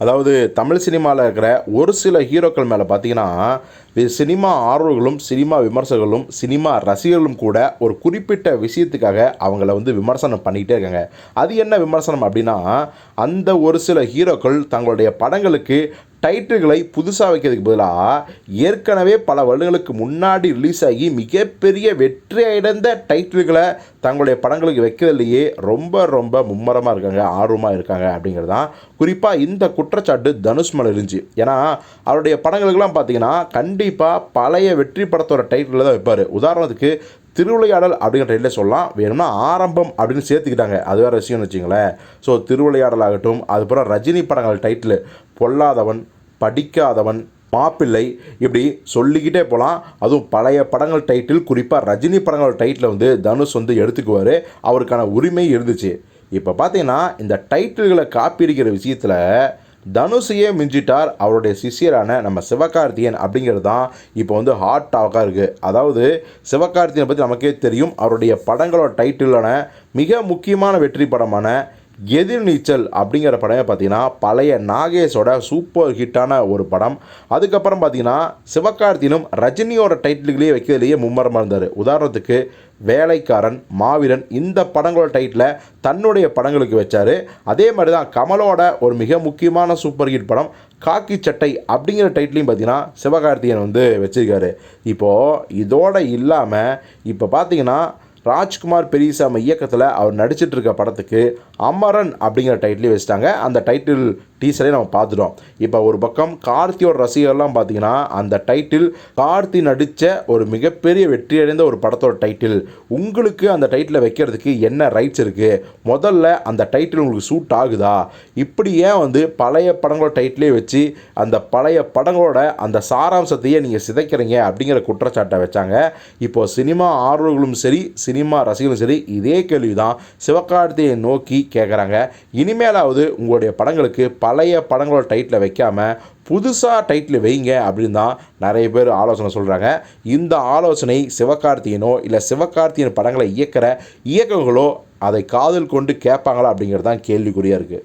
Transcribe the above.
அதாவது தமிழ் சினிமாவில் இருக்கிற ஒரு சில ஹீரோக்கள் மேலே பார்த்தீங்கன்னா சினிமா ஆர்வர்களும் சினிமா விமர்சகர்களும் சினிமா ரசிகர்களும் கூட ஒரு குறிப்பிட்ட விஷயத்துக்காக அவங்கள வந்து விமர்சனம் பண்ணிக்கிட்டே இருக்காங்க. அது என்ன விமர்சனம் அப்படின்னா அந்த ஒரு சில ஹீரோக்கள் தங்களுடைய படங்களுக்கு டைட்டில்களை புதுசாக வைக்கிறதுக்கு பதிலாக ஏற்கனவே பல வருடங்களுக்கு முன்னாடி ரிலீஸ் ஆகி மிகப்பெரிய வெற்றி அடைந்த டைட்டில்களை தங்களுடைய படங்களுக்கு வைக்கிறதுலையே ரொம்ப ரொம்ப மும்மரமாக இருக்காங்க ஆர்வமாக இருக்காங்க அப்படிங்கிறது. தான் குறிப்பாக இந்த குற்றச்சாட்டு தனுஷ் மேலே இருந்துச்சு. ஏன்னா அவருடைய படங்களுக்கெல்லாம் பார்த்தீங்கன்னா கண்டிப்பாக பழைய வெற்றி படத்தோட டைட்டிலில் தான் வைப்பார். உதாரணத்துக்கு திருவிளையாடல் அப்படிங்கிற டைட்டில் சொல்லலாம். வேணும்னா ஆரம்பம் அப்படின்னு சேர்த்துக்கிட்டாங்க. அது வேறு விஷயம்னு வச்சுங்களேன் ஸோ திருவிளையாடல் ஆகட்டும் அதுக்கப்புறம் ரஜினி படங்கள் டைட்டில் பொல்லாதவன் படிக்காதவன் மாப்பிள்ளை இப்படி சொல்லிக்கிட்டே போகலாம் அதுவும் பழைய படங்கள் டைட்டில் குறிப்பாக ரஜினி படங்கள் டைட்டில் வந்து தனுஷ் வந்து எடுத்துக்குவார். அவருக்கான உரிமை இருந்துச்சு. இப்போ பார்த்தீங்கன்னா இந்த டைட்டில்களை காப்பி அடிக்கிற விஷயத்தில் தனுஷையே மிஞ்சிட்டார். அவருடைய சிஷியரான நம்ம சிவகார்த்தியன் அப்படிங்கிறது தான் இப்போ வந்து ஹாட் டாக்காக இருக்குது அதாவது சிவகார்த்தியனை பற்றி நமக்கே தெரியும். அவருடைய படங்களோட டைட்டிலான மிக முக்கியமான வெற்றி படமான எதிர்நீச்சல் அப்படிங்கிற படமே பார்த்தீங்கன்னா பழைய நாகேஷோட சூப்பர் ஹிட்டான ஒரு படம். அதுக்கப்புறம் பார்த்தீங்கன்னா சிவகார்த்தியனும் ரஜினியோட டைட்டில்களே வைக்கிறதுலேயே மும்மரமாக இருந்தார். உதாரணத்துக்கு வேலைக்காரன் மாவீரன் இந்த படங்களோட டைட்டில் தன்னுடைய படங்களுக்கு வச்சார். அதே மாதிரி தான் கமலோட ஒரு மிக முக்கியமான சூப்பர் ஹிட் படம் காக்கி சட்டை அப்படிங்கிற டைட்டிலையும் பார்த்தீங்கன்னா சிவகார்த்தியன் வந்து வச்சுருக்காரு. இப்போது இதோட இல்லாமல் இப்போ பார்த்தீங்கன்னா ராஜ்குமார் பெரியசாமி இயக்கத்தில் அவர் நடிச்சிட்டு இருக்க படத்துக்கு அமரன் அப்படிங்கிற டைட்டிலே வச்சுட்டாங்க. அந்த டைட்டில் டீசரே நம்ம பார்த்துட்டோம். இப்போ ஒரு பக்கம் கார்த்தியோட ரசிகர்லாம் பார்த்தீங்கன்னா அந்த டைட்டில் கார்த்தி நடித்த ஒரு மிகப்பெரிய வெற்றி அடைந்த ஒரு படத்தோட டைட்டில் உங்களுக்கு அந்த டைட்டிலை வைக்கிறதுக்கு என்ன ரைட்ஸ் இருக்குது முதல்ல அந்த டைட்டில் உங்களுக்கு சூட் ஆகுதா? இப்படி ஏன் வந்து பழைய படங்களோட டைட்டிலே வச்சு அந்த பழைய படங்களோட அந்த சாராம்சத்தையே நீங்கள் சிதைக்கிறீங்க அப்படிங்கிற குற்றச்சாட்டை வச்சாங்க. இப்போ சினிமா ஆர்வர்களும் சரி சினிமா ரசிகர்களும் சரி இதே கேள்வி தான் சிவகார்த்தியை நோக்கி கேட்குறாங்க இனிமேலாவது உங்களுடைய படங்களுக்கு பழைய படங்களோட டைட்டில் வைக்காமல் புதுசாக டைட்டில் வைங்க அப்படின்னு தான் நிறைய பேர் ஆலோசனை சொல்கிறாங்க இந்த ஆலோசனை சிவகார்த்தியனோ இல்லை சிவகார்த்தியன் படங்களை இயக்கிற இயக்கங்களோ அதை காதல் கொண்டு கேட்பாங்களா அப்படிங்கிறது தான் கேள்விக்குறியாக இருக்குது